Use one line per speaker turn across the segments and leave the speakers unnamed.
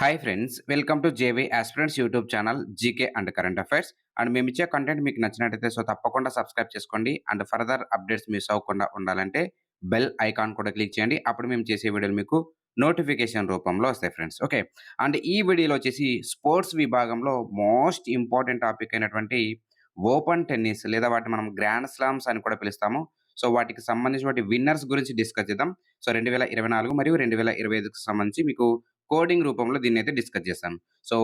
Hi friends welcome to JV aspirants YouTube channel GK and current affairs and మేము ఇచ్చే content మీకు నచ్చినట్టయితే so తప్పకుండా సబ్స్క్రైబ్ చేసుకోండి. అండ్ ఫర్దర్ అప్డేట్స్ మిస్ అవ్వకుండా ఉండాలంటే బెల్ ఐకాన్ కూడా క్లిక్ చేయండి. అప్పుడు మేము చేసే వీడియోలు మీకు నోటిఫికేషన్ రూపంలో వస్తాయి ఫ్రెండ్స్ ఓకే అండ్ ఈ వీడియోలో వచ్చేసి స్పోర్ట్స్ విభాగంలో మోస్ట్ ఇంపార్టెంట్ టాపిక్ అయినటువంటి ఓపెన్ టెన్నిస్ లేదా వాటిని మనం గ్రాండ్ స్లామ్స్ అని కూడా పిలుస్తాము. సో వాటికి సంబంధించిన వాటి విన్నర్స్ గురించి డిస్కస్ చేద్దాం. సో రెండు వేల ఇరవై నాలుగు మరియు రెండు వేల ఇరవై ఐదుకు సంబంధించి మీకు కోడింగ్ రూపంలో దీన్ని అయితే డిస్కస్ చేశాం సో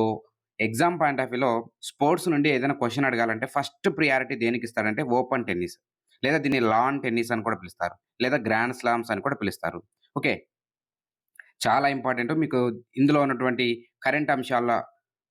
ఎగ్జామ్ పాయింట్ ఆఫ్ వ్యూలో స్పోర్ట్స్ నుండి ఏదైనా క్వశ్చన్ అడగాలంటే ఫస్ట్ ప్రియారిటీ దేనికి ఇస్తారంటే ఓపెన్ టెన్నిస్. లేదా దీన్ని లాన్ టెన్నిస్ అని కూడా పిలుస్తారు. లేదా గ్రాండ్ స్లామ్స్ అని కూడా పిలుస్తారు. ఓకే. చాలా ఇంపార్టెంట్. మీకు ఇందులో ఉన్నటువంటి కరెంట్ అంశాల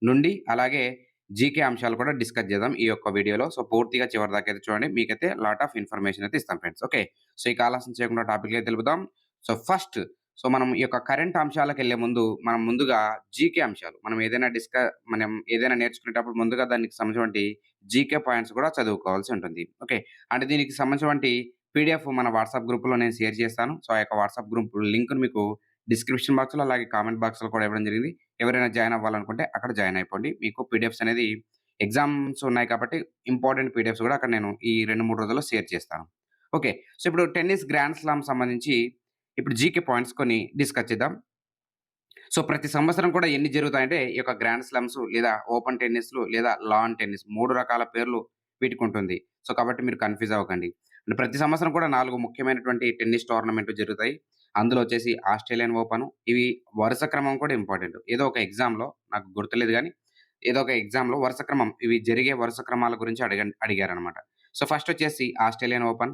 నుండి అలాగే జీకే అంశాలు కూడా డిస్కస్ చేద్దాం ఈ యొక్క వీడియోలో. సో పూర్తిగా చివరి దాకా అయితే చూడండి. మీకైతే లాట్ ఆఫ్ ఇన్ఫర్మేషన్ అయితే ఇస్తాం ఫ్రెండ్స్. ఓకే. సో ఈ ఆలస్యం చేయకుండా టాపిక్ అయితే తెలుపుదాం. సో ఫస్ట్ సో మనం ఈ యొక్క కరెంట్ అంశాలకు వెళ్ళే ముందు మనం ముందుగా జీకే అంశాలు. మనం ఏదైనా డిస్క మనం ఏదైనా నేర్చుకునేటప్పుడు ముందుగా దానికి సంబంధించినటువంటి జీకే పాయింట్స్ కూడా చదువుకోవాల్సి ఉంటుంది. ఓకే? అంటే దీనికి సంబంధించినటువంటి పీడిఎఫ్ మన వాట్సాప్ గ్రూప్లో నేను షేర్ చేస్తాను. సో ఆ యొక్క వాట్సాప్ గ్రూప్ లింక్ను మీకు డిస్క్రిప్షన్ బాక్స్లో అలాగే కామెంట్ బాక్స్లో కూడా ఇవ్వడం జరిగింది. ఎవరైనా జాయిన్ అవ్వాలనుకుంటే అక్కడ జాయిన్ అయిపోండి. మీకు పీడిఎఫ్స్ అనేది ఎగ్జామ్స్ ఉన్నాయి కాబట్టి ఇంపార్టెంట్ పీడిఎఫ్స్ కూడా అక్కడ నేను ఈ రెండు మూడు రోజుల్లో షేర్ చేస్తాను. ఓకే? సో ఇప్పుడు టెన్నిస్ గ్రాండ్ స్లామ్ సంబంధించి ఇప్పుడు జీకే పాయింట్స్ కొన్ని డిస్కస్ చేద్దాం. సో ప్రతి సంవత్సరం కూడా ఎన్ని జరుగుతాయంటే ఈ యొక్క గ్రాండ్ స్లమ్స్ లేదా ఓపెన్ టెన్నిస్లు లేదా లాన్ టెన్నిస్ మూడు రకాల పేర్లు వీటికి ఉంటుంది. సో కాబట్టి మీరు కన్ఫ్యూజ్ అవ్వకండి. ప్రతి సంవత్సరం కూడా నాలుగు ముఖ్యమైనటువంటి టెన్నిస్ టోర్నమెంట్ జరుగుతాయి. అందులో వచ్చేసి ఆస్ట్రేలియన్ ఓపెన్. ఇవి వరుస క్రమం కూడా ఇంపార్టెంట్. ఏదో ఒక ఎగ్జామ్లో నాకు గుర్తులేదు కానీ ఏదో ఒక ఎగ్జామ్లో వరుస క్రమం. ఇవి జరిగే వరుస క్రమాల గురించి అడిగ అడిగారనమాట సో ఫస్ట్ వచ్చేసి ఆస్ట్రేలియన్ ఓపెన్.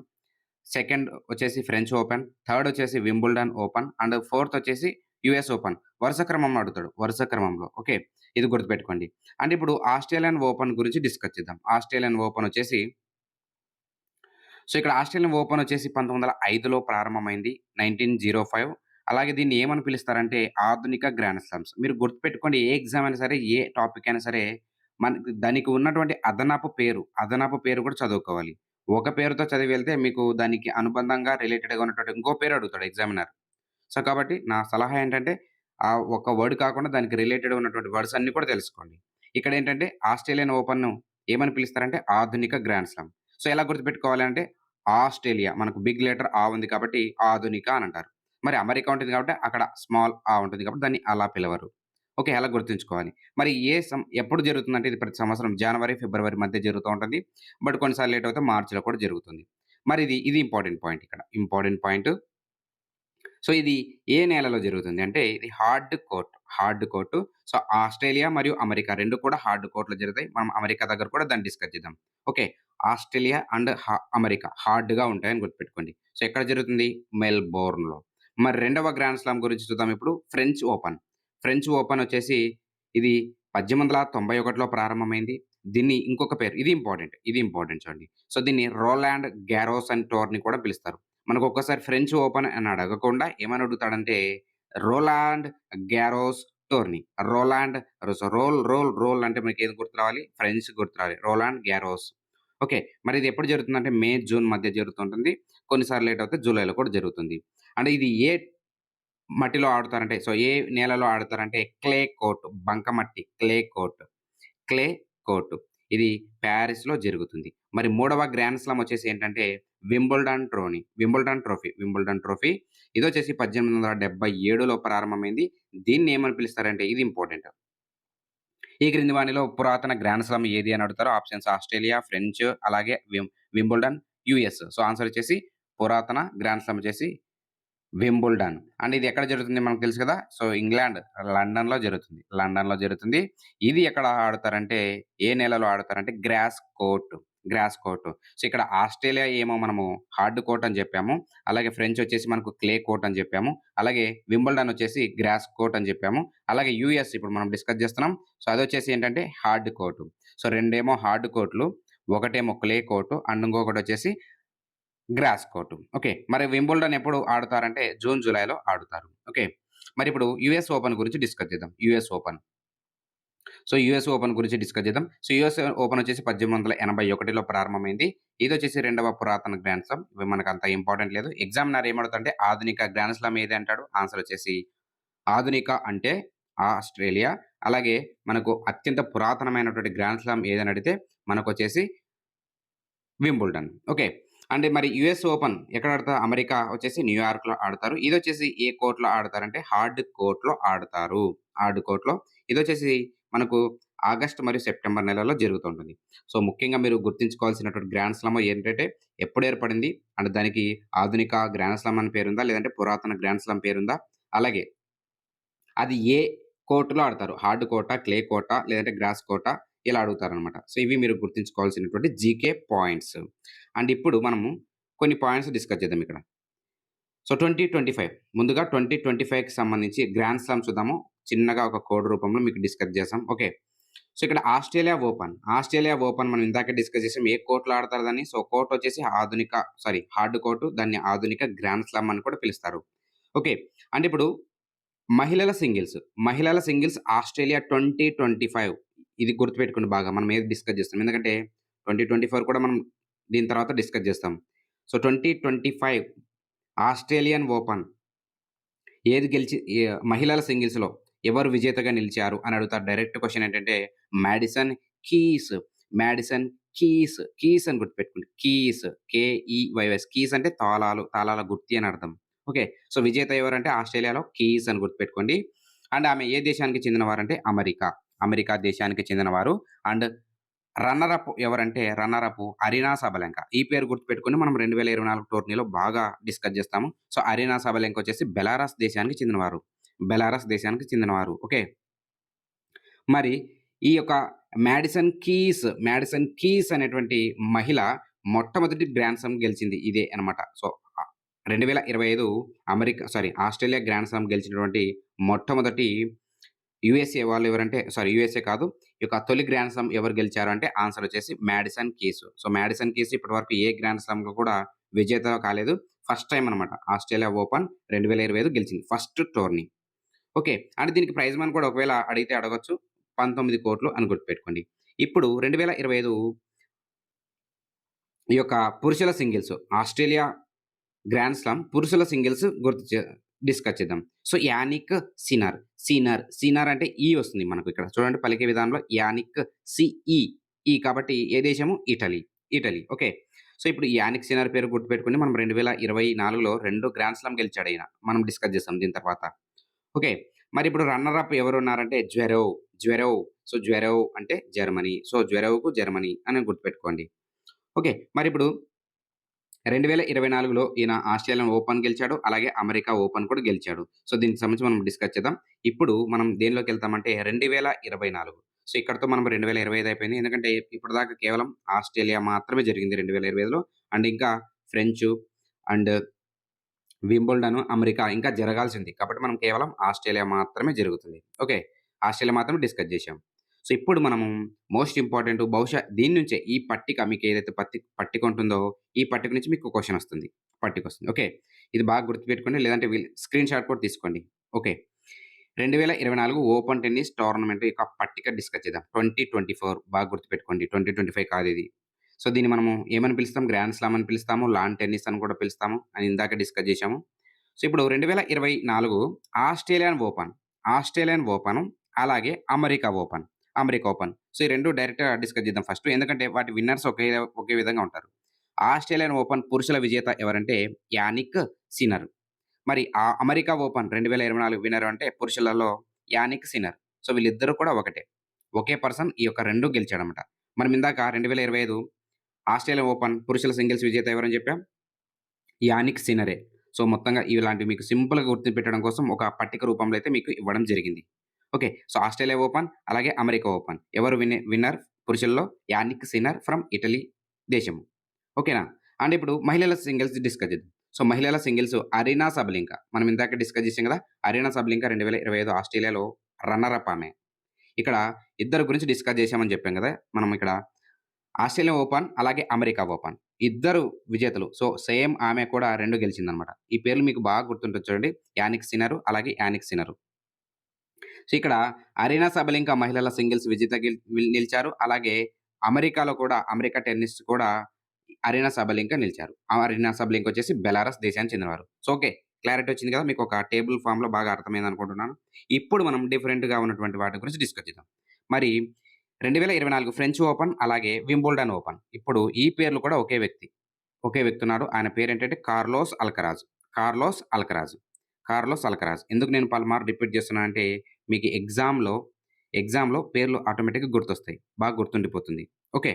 సెకండ్ వచ్చేసి ఫ్రెంచ్ ఓపెన్ థర్డ్ వచ్చేసి వింబుల్డన్ ఓపెన్ అండ్ ఫోర్త్ వచ్చేసి యుఎస్ ఓపెన్. వరుస క్రమంలో అడుగుతాడు వరుస క్రమంలో. ఓకే? ఇది గుర్తుపెట్టుకోండి. అండ్ ఇప్పుడు ఆస్ట్రేలియన్ ఓపెన్ గురించి డిస్కస్ చేద్దాం. ఆస్ట్రేలియన్ ఓపెన్ వచ్చేసి సో ఇక్కడ ఆస్ట్రేలియన్ ఓపెన్ వచ్చేసి పంతొమ్మిది వందల ఐదులో ప్రారంభమైంది నైన్టీన్ జీరో ఫైవ్. అలాగే దీన్ని ఏమని పిలుస్తారంటే ఆధునిక గ్రాండ్ స్లామ్స్. మీరు గుర్తుపెట్టుకోండి ఏ ఎగ్జామ్ అయినా సరే ఏ టాపిక్ అయినా సరే మన దానికి ఉన్నటువంటి అదనపు పేరు అదనపు పేరు కూడా చదువుకోవాలి. ఒక పేరుతో చదివి వెళ్తే మీకు దానికి అనుబంధంగా రిలేటెడ్గా ఉన్నటువంటి ఇంకో పేరు అడుగుతాడు ఎగ్జామినర్ సో కాబట్టి నా సలహా ఏంటంటే ఆ ఒక వర్డ్ కాకుండా దానికి రిలేటెడ్ ఉన్నటువంటి వర్డ్స్ అన్ని కూడా తెలుసుకోండి. ఇక్కడ ఏంటంటే ఆస్ట్రేలియన్ ఓపెన్ను ఏమని పిలుస్తారంటే ఆధునిక గ్రాండ్ స్లామ్. సో ఎలా గుర్తుపెట్టుకోవాలి అంటే ఆస్ట్రేలియా మనకు బిగ్ లెటర్ ఆ ఉంది కాబట్టి ఆధునిక అని అంటారు. మరి అమెరికా ఉంటుంది కాబట్టి అక్కడ స్మాల్ ఆ ఉంటుంది కాబట్టి దాన్ని అలా పిలవరు. ఓకే. అలా గుర్తుంచుకోవాలి? మరి ఏ సం ఎప్పుడు జరుగుతుందంటే ఇది ప్రతి సంవత్సరం జనవరి ఫిబ్రవరి మధ్య జరుగుతూ ఉంటుంది. బట్ కొన్నిసార్లు లేట్ అవుతే మార్చిలో కూడా జరుగుతుంది. మరి ఇది ఇది ఇంపార్టెంట్ పాయింట్ ఇక్కడ. Important point. సో ఇది ఏ నేలలో జరుగుతుంది అంటే ఇది hard court hard court. So Australia మరియు అమెరికా రెండు కూడా హార్డ్ కోర్టులు జరుగుతాయి. మనం అమెరికా దగ్గర కూడా దాన్ని డిస్కస్ చేద్దాం. ఓకే. ఆస్ట్రేలియా అండ్ అమెరికా హార్డ్గా ఉంటాయని గుర్తుపెట్టుకోండి. సో ఎక్కడ జరుగుతుంది? మెల్బోర్న్లో. మరి రెండవ గ్రాండ్ స్లామ్ గురించి చూద్దాం ఇప్పుడు. French open. ఫ్రెంచ్ ఓపెన్ వచ్చేసి ఇది పద్దెనిమిది వందల తొంభై ఒకటిలో ప్రారంభమైంది. దీన్ని ఇంకొక పేరు ఇది ఇంపార్టెంట్ ఇది ఇంపార్టెంట్ చూడండి. సో దీన్ని రోలాండ్ గ్యారోస్ అండ్ టోర్ని కూడా పిలుస్తారు. మనకు ఒక్కసారి ఫ్రెంచ్ ఓపెన్ అని అడగకుండా ఏమని అడుగుతాడంటే Roland Garros tourney. Roland roll roll roll అంటే మనకి ఏది గుర్తు రావాలి? ఫ్రెంచ్ గుర్తు రావాలి. రోలాండ్ గ్యారోస్ ఓకే మరి ఇది ఎప్పుడు జరుగుతుందంటే మే జూన్ మధ్య జరుగుతుంటుంది. కొన్నిసార్లు లేట్ అవుతే జూలైలో కూడా జరుగుతుంది. అంటే ఇది ఏ మట్టిలో ఆడుతారంటే సో ఏ నేలలో ఆడతారంటే క్లే కోర్ట్ బంకమట్టి క్లే కోర్ట్ క్లే కోర్ట్. ఇది ప్యారిస్లో జరుగుతుంది. మరి మూడవ గ్రాండ్ స్లామ్ వచ్చేసి ఏంటంటే Wimbledon trophy Wimbledon trophy Wimbledon trophy. ఇది వచ్చేసి పద్దెనిమిది వందల డెబ్బై ఏడులో ప్రారంభమైంది. దీన్ని ఏమని పిలుస్తారంటే ఇది ఇంపార్టెంట్. ఈ క్రింది వాణిలో పురాతన గ్రాండ్ స్లామ్ ఏది అని అడుగుతారు ఆప్షన్స్ ఆస్ట్రేలియా ఫ్రెంచ్ అలాగే వింబుల్డన్ యుఎస్ సో ఆన్సర్ వచ్చేసి పురాతన గ్రాండ్ స్లామ్ వచ్చేసి వింబుల్డన్. అండ్ ఇది ఎక్కడ జరుగుతుంది మనకు తెలుసు కదా? సో ఇంగ్లాండ్ లండన్లో జరుగుతుంది. లండన్లో జరుగుతుంది. ఇది ఎక్కడ ఆడతారంటే ఏ నెలలో ఆడతారంటే grass court. Grass court. So ఇక్కడ ఆస్ట్రేలియా ఏమో మనము హార్డ్ కోర్ట్ అని చెప్పాము. అలాగే ఫ్రెంచ్ వచ్చేసి మనకు క్లే కోర్ట్ అని చెప్పాము. అలాగే వింబుల్డన్ వచ్చేసి గ్రాస్ కోర్ట్ అని చెప్పాము. అలాగే యూఎస్ ఇప్పుడు మనం డిస్కస్ చేస్తున్నాం. సో అది వచ్చేసి ఏంటంటే హార్డ్ కోర్టు. సో రెండేమో హార్డ్ కోర్టులు ఒకటేమో క్లే కోర్టు అండ్ ఇంకొకటి వచ్చేసి గ్రాస్ కోర్టు. ఓకే మరి వింబుల్డన్ ఎప్పుడు ఆడుతారంటే జూన్ జూలైలో ఆడుతారు. ఓకే మరి ఇప్పుడు యుఎస్ ఓపెన్ గురించి డిస్కస్ చేద్దాం. US open. So US open గురించి డిస్కస్ చేద్దాం. సో యుఎస్ ఓపెన్ వచ్చేసి పద్దెనిమిది వందల ఎనభై ఒకటిలో ప్రారంభమైంది. ఇది వచ్చేసి రెండవ పురాతన గ్రాండ్ స్లామ్ ఇవి మనకు అంత ఇంపార్టెంట్ లేదు. ఎగ్జామినర్ ఏమడుతుంటే ఆధునిక గ్రాండ్ స్లామ్ ఏది అంటాడు? ఆన్సర్ వచ్చేసి ఆధునిక అంటే ఆస్ట్రేలియా. అలాగే మనకు అత్యంత పురాతనమైనటువంటి గ్రాండ్ స్లామ్ ఏదని అడిగితే మనకొచ్చేసి వింబుల్డన్. ఓకే. అండ్ మరి యూఎస్ ఓపెన్ ఎక్కడ ఆడతారు? అమెరికా వచ్చేసి న్యూయార్క్‌లో ఆడతారు. ఇది వచ్చేసి ఏ కోర్ట్‌లో ఆడతారంటే హార్డ్ కోర్ట్‌లో ఆడతారు. హార్డ్ కోర్ట్‌లో. ఇదొచ్చేసి మనకు ఆగస్ట్ మరియు సెప్టెంబర్ నెలలో జరుగుతుంటుంది. సో, ముఖ్యంగా మీరు గుర్తుంచుకోవాల్సినటువంటి గ్రాండ్ స్లామ్ ఏంటంటే ఎప్పుడు ఏర్పడింది? అండ్ దానికి ఆధునిక గ్రాండ్ స్లామ్ అని పేరుందా? లేదంటే పురాతన గ్రాండ్ స్లామ్ పేరుందా? అలాగే అది ఏ కోర్టులో ఆడతారు? హార్డ్ కోట క్లే కోట లేదంటే గ్రాస్ కోట ఇలా అడుగుతారనమాట. సో, ఇవి మీరు గుర్తుంచుకోవాల్సినటువంటి జీకే పాయింట్స్. అండ్ ఇప్పుడు మనము కొన్ని పాయింట్స్ డిస్కస్ చేద్దాం ఇక్కడ. సో, 2025 ముందుగా 2025కి సంబంధించి గ్రాండ్ స్లామ్ చూద్దాము. చిన్నగా ఒక కోడ్ రూపంలో మీకు డిస్కస్ చేసాం. ఓకే. సో, ఇక్కడ ఆస్ట్రేలియా ఓపెన్. ఆస్ట్రేలియా ఓపెన్ మనం ఇందాక డిస్కస్ చేసాం. ఏ కోర్ట్‌లో ఆడతారు దాన్ని? సో, కోర్ట్ వచ్చేసి ఆధునిక సారీ హార్డ్ కోర్టు దాన్ని ఆధునిక గ్రాండ్ స్లామ్ అని కూడా పిలుస్తారు. ఓకే. అంటే ఇప్పుడు మహిళల సింగిల్స్. మహిళల సింగిల్స్ ఆస్ట్రేలియా 2025 ఇది గుర్తుపెట్టుకోండి బాగా. మనం ఏది డిస్కస్ చేస్తాం. ఎందుకంటే 2024 కూడా మనం దీని తర్వాత డిస్కస్ చేస్తాం. సో, 2025 ఆస్ట్రేలియన్ ఓపెన్ ఏది గెలిచి మహిళల సింగిల్స్‌లో ఎవరు విజేతగా నిలిచారు అని అడుగుతారు. డైరెక్ట్ క్వశ్చన్ ఏంటంటే Madison Keys. Madison Keys. Keys అని గుర్తుపెట్టుకోండి. కీస్. కేఈవైఎస్ కీస్ అంటే తాళాలు. తాళాల గుర్తి అని అర్థం. ఓకే. సో, విజేత ఎవరంటే ఆస్ట్రేలియాలో కీస్ అని గుర్తుపెట్టుకోండి. అండ్ ఆమె ఏ దేశానికి చెందినవారంటే అమెరికా. అమెరికా దేశానికి చెందినవారు. అండ్ రన్నర్ అప్ ఎవరంటే రన్నర్ అప్ అరీనా సబలెంక. ఈ పేరు గుర్తుపెట్టుకొని మనం 2024 టోర్నీలో బాగా డిస్కస్ చేస్తాము. సో, అరీనా సబలెంక వచ్చేసి బెలారస్ దేశానికి చెందినవారు. బెలారస్ దేశానికి చెందినవారు. ఓకే. మరి ఈ యొక్క మ్యాడిసన్ కీస్, మ్యాడిసన్ కీస్ అనేటువంటి మహిళ మొట్టమొదటి గ్రాండ్ సమ్ గెలిచింది ఇదే అనమాట సో, రెండు వేల ఇరవై ఐదు America sorry Australia grand slam గెలిచినటువంటి మొట్టమొదటి యూఎస్ఏ వాళ్ళు ఎవరంటే సారీ యూఎస్ఏ కాదు. ఈ యొక్క తొలి గ్రాండ్ స్లామ్ ఎవరు గెలిచారు అంటే ఆన్సర్ వచ్చేసి Madison Keys. So, Madison Keys ఇప్పటివరకు ఏ గ్రాండ్ స్లామ్‌లో కూడా విజేత కాలేదు. ఫస్ట్ టైం అనమాట ఆస్ట్రేలియా ఓపెన్ 2025 గెలిచింది. First tourney. ఓకే. అంటే దీనికి ప్రైజ్ మనీ కూడా ఒకవేళ అడిగితే అడగవచ్చు పంతొమ్మిది కోట్లు అని గుర్తుపెట్టుకోండి. ఇప్పుడు 2025 ఈ యొక్క పురుషుల సింగిల్స్ ఆస్ట్రేలియా గ్రాండ్ స్లామ్ పురుషుల సింగిల్స్ గుర్తు చే డిస్కస్ చేద్దాం. So, Jannik Sinner. Sinner. Sinner అంటే ఈ వస్తుంది మనకు ఇక్కడ. చూడండి పలికే విధానంలో యానిక్ సిఈ. ఈ కాబట్టి ఏ దేశము? ఇటలీ. ఇటలీ. ఓకే. సో, ఇప్పుడు యానిక్ సినార్ పేరు గుర్తుపెట్టుకుని మనం 2024లో 2 గ్రాండ్ స్లామ్ గెలిచాడాయన. మనం డిస్కస్ చేస్తాం దీని తర్వాత. ఓకే. మరి ఇప్పుడు రన్నర్ అప్ ఎవరున్నారంటే జ్వెరో జ్వెరోవ్. సో, జ్వెరోవ్ అంటే జర్మనీ. సో, జ్వెరోవ్‌కు జర్మనీ అని గుర్తుపెట్టుకోండి. ఓకే. మరి ఇప్పుడు 2024లో ఈయన ఆస్ట్రేలియన్ ఓపెన్ గెలిచాడు. అలాగే అమెరికా ఓపెన్ కూడా గెలిచాడు. సో, దీనికి సంబంధించి మనం డిస్కస్ చేద్దాం. ఇప్పుడు మనం దేనిలోకి వెళ్తామంటే రెండు వేల ఇరవై నాలుగు సో, ఇక్కడతో మనం 2025 అయిపోయింది. ఎందుకంటే ఇప్పటిదాకా కేవలం ఆస్ట్రేలియా మాత్రమే జరిగింది 2025లో. అండ్ ఇంకా ఫ్రెంచ్ అండ్ వింబుల్డన్, అమెరికా ఇంకా జరగాల్సింది. కాబట్టి మనం కేవలం ఆస్ట్రేలియా మాత్రమే జరుగుతుంది. ఓకే. ఆస్ట్రేలియా మాత్రమే డిస్కస్ చేశాం. సో, ఇప్పుడు మనము మోస్ట్ ఇంపార్టెంట్ బహుశా దీని నుంచే ఈ పట్టిక మీకు ఏదైతే పత్తి పట్టిక ఉంటుందో ఈ పట్టిక నుంచి మీకు క్వశ్చన్ వస్తుంది. పట్టికొస్తుంది. ఓకే. ఇది బాగా గుర్తుపెట్టుకోండి. లేదంటే స్క్రీన్ షాట్ కూడా తీసుకోండి. ఓకే. 2024 ఓపెన్ టెన్నిస్ టోర్నమెంట్ యొక్క పట్టిక డిస్కస్ చేద్దాం. 2024 బాగా గుర్తుపెట్టుకోండి. 2025 కాదిది. సో, దీన్ని మనము ఏమని పిలుస్తాం? గ్రాండ్ స్లామ్ అని పిలుస్తాము. లాన్ టెన్నిస్ అని కూడా పిలుస్తాము. అని ఇందాక డిస్కస్ చేశాము. సో, ఇప్పుడు 2024 ఆస్ట్రేలియన్ ఓపెన్. ఆస్ట్రేలియన్ ఓపెన్ అలాగే America open. America open. So, ఈ రెండు డైరెక్ట్‌గా డిస్కస్ చేద్దాం ఫస్ట్. ఎందుకంటే వాటి విన్నర్స్ ఒకే ఒకే విధంగా ఉంటారు. ఆస్ట్రేలియన్ ఓపెన్ పురుషుల విజేత ఎవరంటే యానిక్ సినర్. మరి ఆ అమెరికా ఓపెన్ 2024 విన్నర్ అంటే పురుషులలో యానిక్ సినర్. సో, వీళ్ళిద్దరూ కూడా ఒకటే. ఒకే పర్సన్ ఈ యొక్క రెండు గెలిచాడనమాట మనం ఇందాక 2025 ఆస్ట్రేలియన్ ఓపెన్ పురుషుల సింగిల్స్ విజేత ఎవరని చెప్పాం? యానిక్ సినరే. సో, మొత్తంగా ఇలాంటివి మీకు సింపుల్‌గా గుర్తుపెట్టడం కోసం ఒక పట్టిక రూపంలో అయితే మీకు ఇవ్వడం జరిగింది. ఓకే. సో, ఆస్ట్రేలియా ఓపెన్ అలాగే అమెరికా ఓపెన్. ఎవరు విన్ విన్నర్ పురుషుల్లో యానిక్ సినర్ ఫ్రమ్ ఇటలీ దేశము. ఓకేనా? అండ్ ఇప్పుడు మహిళల సింగిల్స్ డిస్కస్ చేద్దాం. సో, మహిళల సింగిల్స్ అరీనా సబలెంక. మనం ఇందాక డిస్కస్ చేసాం కదా! అరీనా సబలెంక 2025 ఆస్ట్రేలియాలో రన్నర్ అప్ ఆమె. ఇక్కడ ఇద్దరి గురించి డిస్కస్ చేశామని చెప్పాం కదా! మనం ఇక్కడ ఆస్ట్రేలియా ఓపెన్ అలాగే అమెరికా ఓపెన్. ఇద్దరు విజేతలు. సో, సేమ్ ఆమె కూడా రెండు గెలిచిందనమాట ఈ పేర్లు మీకు బాగా గుర్తుంటుంది చూడండి. యానిక్ సినరు అలాగే యానిక్ సినర్. సో, ఇక్కడ అరీనా సబలెంక మహిళల సింగిల్స్ విజేత నిలిచారు. అలాగే అమెరికాలో కూడా అమెరికా టెన్నిస్ కూడా అరీనా సబలెంక నిలిచారు. ఆ అరీనా సబలెంక వచ్చేసి బెలారస్ దేశానికి చెందినవారు. So, okay. క్లారిటీ వచ్చింది కదా! మీకు ఒక టేబుల్ ఫామ్లో బాగా అర్థమైంది అనుకుంటున్నాను. ఇప్పుడు మనం డిఫరెంట్‌గా ఉన్నటువంటి వాటి గురించి డిస్కస్ చేద్దాం. మరి 2024 ఫ్రెంచ్ ఓపెన్ అలాగే వింబుల్డన్ ఓపెన్. ఇప్పుడు ఈ పేర్లు కూడా ఒకే వ్యక్తి. ఒకే వ్యక్తి ఉన్నాడు. ఆయన పేరేంటంటే Carlos Alcaraz. Carlos Alcaraz. Carlos Alcaraz. ఎందుకు నేను పలుమార్లు రిపీట్ చేస్తున్నా అంటే మీకు ఎగ్జామ్‌లో, ఎగ్జామ్‌లో పేర్లు ఆటోమేటిక్‌గా గుర్తొస్తాయి. బాగా గుర్తుండిపోతుంది. ఓకే.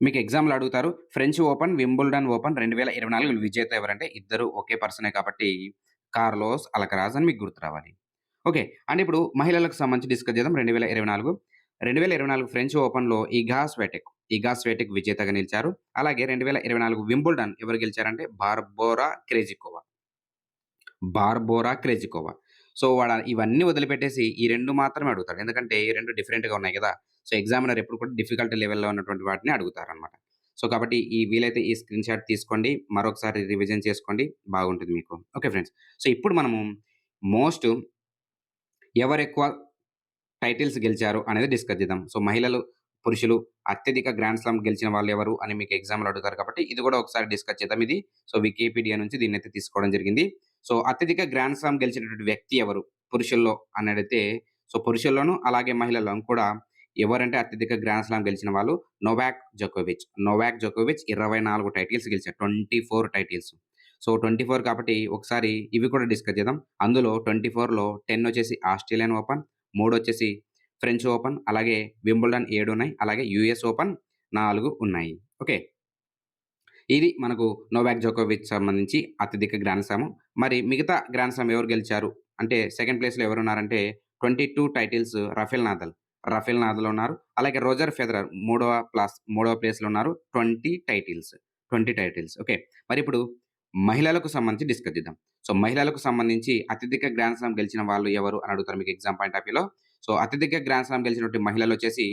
మీకు ఎగ్జామ్‌లో అడుగుతారు. ఫ్రెంచ్ ఓపెన్, వింబుల్డన్ ఓపెన్ 2024 విజేత ఎవరంటే ఇద్దరు ఒకే పర్సనే కాబట్టి కార్లోస్ అలకరాజ్ అని మీకు గుర్తు రావాలి. ఓకే. అండ్ ఇప్పుడు మహిళలకు సంబంధించి డిస్కస్ చేద్దాం 2024. 2024 ఫ్రెంచ్ ఓపెన్‌లో ఇగా స్వేటెక్ ఇగా స్వేటెక్ విజేతగా నిలిచారు. అలాగే 2024 వింబుల్డన్ ఎవరు గెలిచారంటే Barbora Krejcikova. Barbora Krejcikova. So, వాడు ఇవన్నీ వదిలిపెట్టేసి ఈ రెండు మాత్రమే అడుగుతాడు. ఎందుకంటే ఈ రెండు డిఫరెంట్‌గా ఉన్నాయి కదా సో, ఎగ్జామినర్ ఎప్పుడు కూడా డిఫికల్ట్ లెవెల్‌లో ఉన్నటువంటి వాటిని అడుగుతారనమాట. సో, కాబట్టి ఈ వీలైతే ఈ స్క్రీన్‌షాట్ తీసుకోండి. మరొకసారి రివిజన్ చేసుకోండి. బాగుంటుంది మీకు. Okay friends. సో, ఇప్పుడు మనము మోస్ట్ ఎవరెక్కువ టైటిల్స్ గెలిచారు అనేది డిస్కస్ చేద్దాం. సో, మహిళలు, పురుషులు అత్యధిక గ్రాండ్ స్లామ్ గెలిచిన వాళ్ళు ఎవరు అని మీకు ఎగ్జామ్‌లో అడుగుతారు కాబట్టి ఇది కూడా ఒకసారి డిస్కస్ చేద్దాం ఇది. సో, వికీపీడియా నుంచి దీన్ని అయితే తీసుకోవడం జరిగింది. సో, అత్యధిక గ్రాండ్ స్లామ్ గెలిచినటువంటి వ్యక్తి ఎవరు? పురుషుల్లో అని అడిగితే సో, పురుషుల్లోనూ అలాగే మహిళల్లో కూడా ఎవరంటే అత్యధిక గ్రాండ్ స్లామ్ గెలిచిన వాళ్ళు నోవాక్ జోకోవిచ్. నోవాక్ జోకోవిచ్ 24 టైటిల్స్ గెలిచారు. 24 టైటిల్స్. సో, 24 కాబట్టి ఒకసారి ఇవి కూడా డిస్కస్ చేద్దాం. అందులో 24లో 10 వచ్చేసి ఆస్ట్రేలియన్ ఓపెన్, మూడు వచ్చేసి ఫ్రెంచ్ ఓపెన్, అలాగే వింబుల్డన్ ఏడు ఉన్నాయి. అలాగే యూఎస్ ఓపెన్ నాలుగు ఉన్నాయి. ఓకే. ఇది మనకు నోవాక్ జోకోవిచ్ సంబంధించి అత్యధిక గ్రాండ్ స్లామ్. మరి మిగతా గ్రాండ్ స్లామ్ ఎవరు గెలిచారు? అంటే సెకండ్ ప్లేస్‌లో ఎవరున్నారంటే 22 titles Rafael Nadal. Rafael Nadal ఉన్నారు. అలాగే రోజర్ ఫెదరర్ మూడవ ప్లాస్ మూడవ ప్లేస్‌లో ఉన్నారు. 20 టైటిల్స్. 20 టైటిల్స్. ఓకే. మరి ఇప్పుడు మహిళలకు సంబంధించి డిస్కస్ చేద్దాం. సో, మహిళలకు సంబంధించి అత్యధిక గ్రాండ్ స్లామ్ గెలిచిన వాళ్ళు ఎవరు అని అడుగుతారు మీకు ఎగ్జామ్ పాయింట్ ఆఫ్ వ్యూలో. సో, అత్యధిక గ్రాండ్ స్లామ్ గెలిచినటువంటి మహిళలొచ్చేసి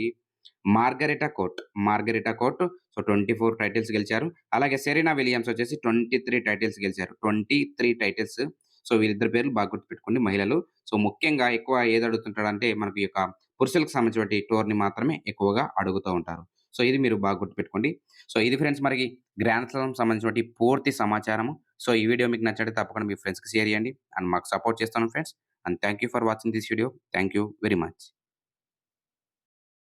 Margarita Court. Margarita Court so, 24 titles గెలిచారు. అలాగే సెరీనా విలియమ్స్ వచ్చేసి 23 టైటిల్స్ గెలిచారు. 23 టైటిల్స్. సో, వీరిద్దరి పేర్లు బాగా గుర్తుపెట్టుకోండి మహిళలు. సో, ముఖ్యంగా ఎక్కువ ఏది అడుగుతుంటాడంటే మనకు ఈ యొక్క పురుషులకు సంబంధించిన టోర్‌ని మాత్రమే ఎక్కువగా అడుగుతూ ఉంటారు. సో, ఇది మీరు బాగా గుర్తుపెట్టుకోండి. సో, ఇది ఫ్రెండ్స్ మనకి గ్రాండ్ స్లామ్ సంబంధించినటువంటి పూర్తి సమాచారము. సో, ఈ వీడియో మీకు నచ్చితే తప్పకుండా మీ ఫ్రెండ్స్‌కి షేర్ చేయండి. అండ్ మాకు సపోర్ట్ చేస్తాను friends. And thank you for watching this video. Thank you very much.